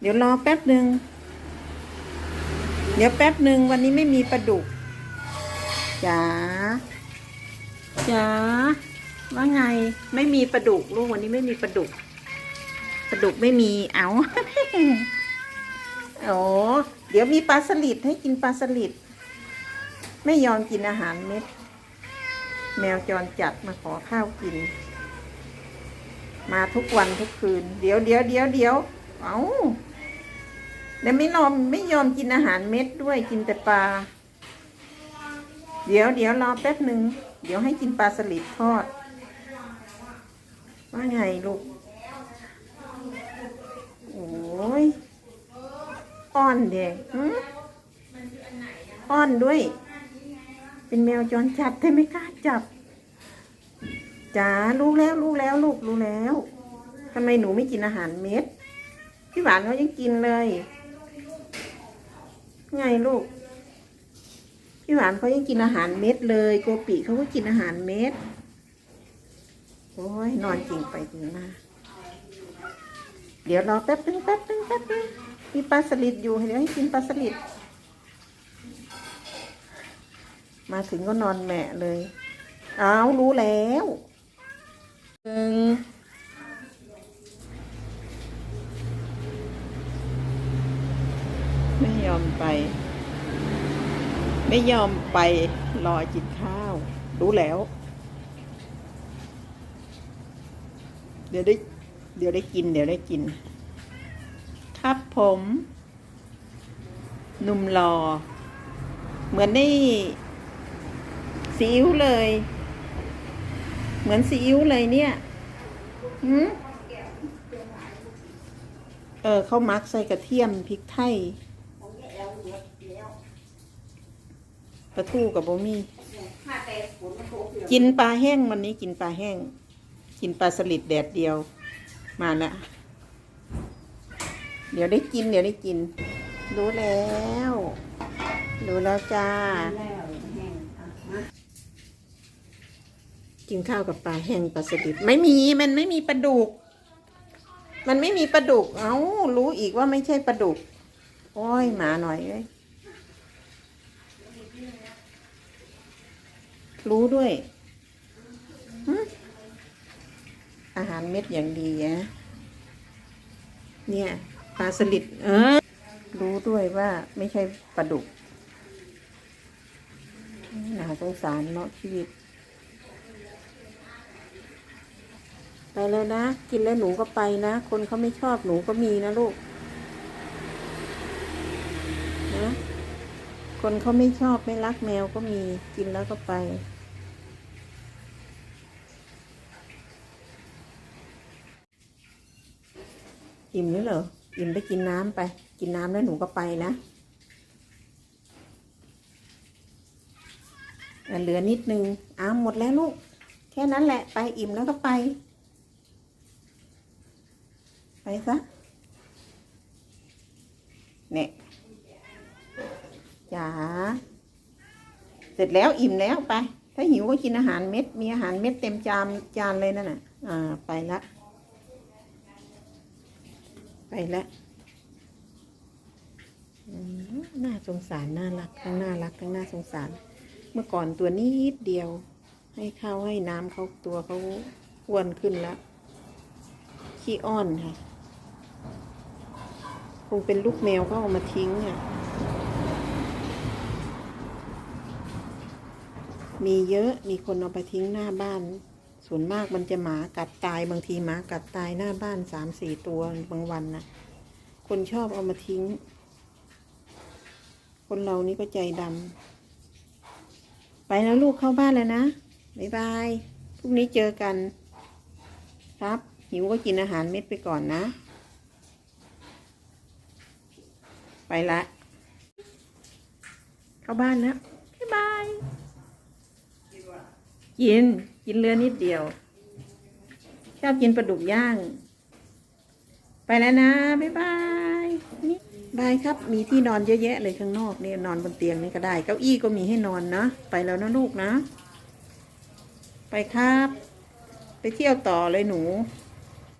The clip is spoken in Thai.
เดี๋ยวรอแป๊บหนึ่ง เดี๋ยวแป๊บหนึ่งวันนี้ไม่มีปลาดุกจ๋าจ๋าว่าไง ไม่มีปลาดุกลูกวันนี้ไม่มีปลาดุกปลาดุกไม่มีเอาโอ้เดี๋ยวมีปลาสลิดให้กินปลาสลิดไม่ยอมกินอาหารเม็ด แมวจรจัดมาขอข้าวกิน มาทุกวันทุกคืน เดี๋ยวเดี๋ยวเดี๋ยวเดี๋ยวเอา แล้วไม่ยอมไม่ยอมกินอาหารเม็ดด้วยกินแต่ปลา เดี๋ยวเดี๋ยวรอแป๊บหนึ่งเดี๋ยวให้กินปลาสลิดทอด ว่าไงลูก โอ้ยอ้อนเด็กอ้อนด้วย เป็นแมวจรจัดแต่ไม่กล้าจับจ๋ารู้แล้วรู้แล้วลูกรู้แล้วทำไมหนูไม่กินอาหารเม็ดพี่หวานเขายังกินเลย ไงลูก พี่หวานเขายังกินอาหารเม็ดเลย โกปิเขาก็กินอาหารเม็ด โอ้ยนอนจริงไปจริงมา เดี๋ยวรอแป๊บนึงแป๊บนึงแป๊บนึงมีปลาสลิดอยู่เดี๋ยวให้กินปลาสลิด มาถึงก็นอนแหมะเลย เอารู้แล้วหนึ่งไม่ย อมไป ไม่ยอมไปรอกินข้าว รู้แล้ว เดี๋ยวได้ เดี๋ยวได้กิน เดี๋ยวได้กิน ครับผมหนุ่มรอเหมือนได้ซีอิ๊วเลย เหมือนซีอิ๊วเลยเนี่ยหืมเออ เขามักใส่กระเทียมพริกไทย ปลาทูกับโบมี่กินปลาแห้งวันนี้กินปลาแห้ง กินปลาสลิดแดดเดียว มาละเดี๋ยวได้กิน เดี๋ยวได้กิน รู้แล้ว รู้แล้วจ้า กินข้าวกับปลาแห้งปลาสลิดไม่มีมันไม่มีปลาดุก มันไม่มีปลาดุก เอ้ารู้อีกว่าไม่ใช่ปลาดุก โอ้ยหมาหน่อยเลย รู้ด้วย อาหารเม็ดอย่างดีอะเนี่ยปลาสลิดเออ รู้ด้วยว่าไม่ใช่ปลาดุกน่าสงสารเนาะชีวิต ไปเลยนะ กินแล้วหนูก็ไปนะ คนเขาไม่ชอบหนูก็มีนะลูกนะคนเขาไม่ชอบไม่รักแมวก็มีกินแล้วก็ไป อิ่มแล้วเหรอ อิ่มไปกินน้ำไป กินน้ำแล้วหนูก็ไปนะเหลือนิดนึง อ้าวหมดแล้วลูก แค่นั้นแหละ ไปอิ่มแล้วก็ไป ไปซะ เนี่ยจ๋า เสร็จแล้วอิ่มแล้วไป ถ้าหิวก็กินอาหารเม็ด มีอาหารเม็ดเต็มจานจานเลยนั่นน่ะ อ่า ไปละ ไปละอืมน่าสงสารน่ารักทั้งน่ารักทั้งน่าสงสาร เมื่อก่อนตัวนิดเดียว ให้ข้าวให้น้ำเขาตัวเขาอ้วนขึ้นแล้ว ขี้อ้อนค่ะ คงเป็นลูกแมวเขาเอามาทิ้งอะ มีเยอะมีคนเอาไปทิ้งหน้าบ้าน ส่วนมากมันจะหมากัดตายบางทีหมากัดตายหน้าบ้านสามสี่ตัวบางวันนะคนชอบเอามาทิ้ง คนเรานี่ก็ใจดำไปแล้วลูกเข้าบ้านแล้วนะบ๊ายบายพรุ่งนี้เจอกัน ครับ หิวก็กินอาหารเม็ดไปก่อนนะ ไปละ เข้าบ้านแล้วบ๊ายบายกิน กินเรือนิดเดียว ชอบกินปลาดุกย่าง ไปแล้วนะ บ๊ายบายนี่บายครับ มีที่นอนเยอะแยะเลยข้างนอกเนี่ยนอนบนเตียงนี่ก็ได้ เก้าอี้ก็มีให้นอนนะ ไปแล้วนะลูกนะ ไปครับ ไปเที่ยวต่อเลยหนู